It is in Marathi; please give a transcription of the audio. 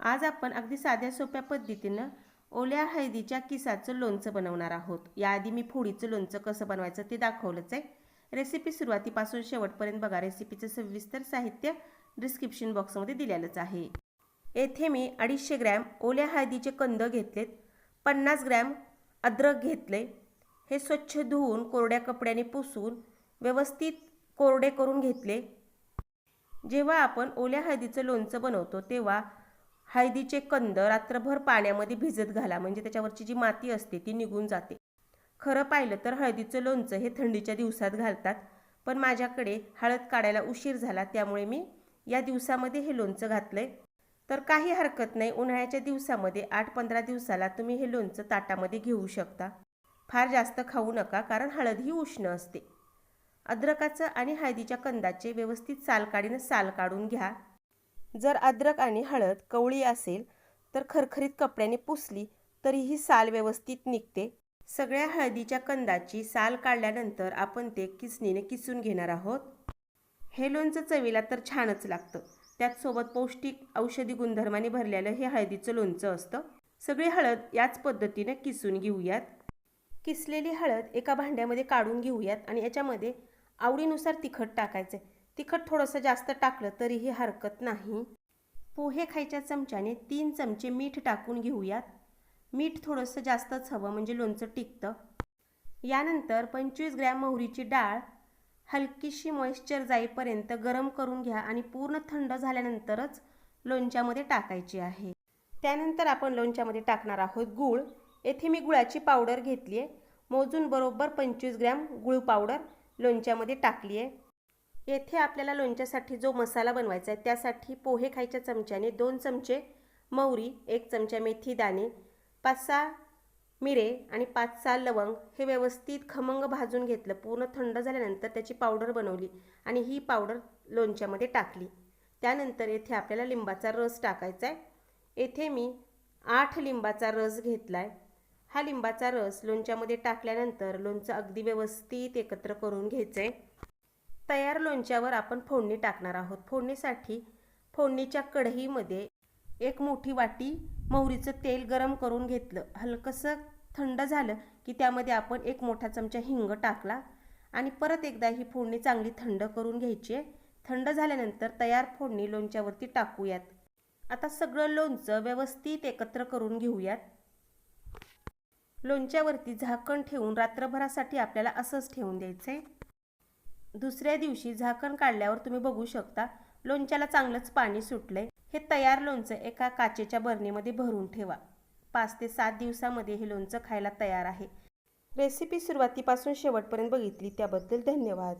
आज आपण अगदी साध्या सोप्या पद्धतीनं ओल्या हळदीच्या किसाचं लोणचं बनवणार आहोत. याआधी मी फोडीचं लोणचं कसं बनवायचं ते दाखवलंच आहे. रेसिपी सुरुवातीपासून शेवटपर्यंत बघा. रेसिपीचं सविस्तर साहित्य डिस्क्रिप्शन बॉक्समध्ये दिलेलंच आहे. येथे मी अडीचशे ग्रॅम ओल्या हळदीचे कंद घेतलेत. पन्नास ग्रॅम अद्रक घेतले. हे स्वच्छ धुवून कोरड्या कपड्याने पुसून व्यवस्थित कोरडे करून घेतले. जेव्हा आपण ओल्या हळदीचं लोणचं बनवतो तेव्हा हळदीचे कंद रात्रभर पाण्यामध्ये भिजत घाला. म्हणजे त्याच्यावरची जी माती असते ती निघून जाते. खरं पाहिलं तर हळदीचं लोणचं हे थंडीच्या दिवसात घालतात. पण माझ्याकडे हळद काढायला उशीर झाला त्यामुळे मी या दिवसामध्ये हे लोणचं घातलंय. तर काही हरकत नाही. उन्हाळ्याच्या दिवसामध्ये आठ पंधरा दिवसाला तुम्ही हे लोणचं ताटामध्ये घेऊ शकता. फार जास्त खाऊ नका कारण हळद ही उष्ण असते. अद्रकाचं आणि हळदीच्या कंदाचे व्यवस्थित साल काढीनं साल काढून घ्या. जर अद्रक आणि हळद कवळी असेल तर खरखरीत कपड्याने पुसली तरी ही साल व्यवस्थित निघते. सगळ्या हळदीच्या कंदाची साल काढल्यानंतर आपण ते किसणीने किसून घेणार आहोत. हे लोणचं चवीला तर छानच लागतं. त्याचसोबत पौष्टिक औषधी गुणधर्माने भरलेलं हे हळदीचं लोणचं असतं. सगळी हळद याच पद्धतीने किसून घेऊयात. किसलेली हळद एका भांड्यामध्ये काढून घेऊयात आणि याच्यामध्ये आवडीनुसार तिखट टाकायचं. तिखट थोडंसं जास्त टाकलं तरीही हरकत नाही. पोहे खायच्या चमच्याने तीन चमचे मीठ टाकून घेऊयात. मीठ थोडंसं जास्तच हवं म्हणजे लोणचं टिकतं. यानंतर पंचवीस ग्रॅम मोहरीची डाळ हलकीशी मॉइश्चर जाईपर्यंत गरम करून घ्या आणि पूर्ण थंड झाल्यानंतरच लोणच्यामध्ये टाकायची आहे. त्यानंतर आपण लोणच्यामध्ये टाकणार आहोत गूळ. येथे मी गुळाची पावडर घेतली आहे मोजून बरोबर पंचवीस ग्रॅम गुळ पावडर लोणच्यामध्ये टाकली आहे येथे आपल्याला लोणच्यासाठी जो मसाला बनवायचा आहे त्यासाठी पोहे खायच्या चमच्याने दोन चमचे मौरी एक चमचा मेथी दाणे पाच सहा मिरे आणि पाच सहा लवंग हे व्यवस्थित खमंग भाजून घेतलं. पूर्ण थंड झाल्यानंतर त्याची पावडर बनवली आणि ही पावडर लोणच्यामध्ये टाकली. त्यानंतर येथे आपल्याला लिंबाचा रस टाकायचा आहे. येथे मी आठ लिंबाचा रस घेतला आहे हा लिंबाचा रस लोणच्यामध्ये टाकल्यानंतर लोणचं अगदी व्यवस्थित एकत्र करून घ्यायचं आहे तयार लोणच्यावर आपण फोडणी टाकणार आहोत. फोडणीसाठी फोडणीच्या कढईमध्ये एक मोठी वाटी मोहरीचं तेल गरम करून घेतलं. हलकंसं थंड झालं की त्यामध्ये आपण एक मोठा चमचा हिंग टाकला आणि परत एकदा ही फोडणी चांगली थंड करून घ्यायची आहे. थंड झाल्यानंतर तयार फोडणी लोणच्यावरती टाकूयात. आता सगळं लोणचं व्यवस्थित एकत्र करून घेऊयात. लोणच्यावरती झाकण ठेवून रात्रभरासाठी आपल्याला असंच ठेवून द्यायचं आहे दुसऱ्या दिवशी झाकण काढल्यावर तुम्ही बघू शकता लोणच्याला चांगलंच पाणी सुटलंय. हे तयार लोणचं एका काचेच्या बरणीमध्ये भरून ठेवा. पाच ते सात दिवसामध्ये हे लोणचं खायला तयार आहे. रेसिपी सुरुवातीपासून शेवटपर्यंत बघितली त्याबद्दल धन्यवाद.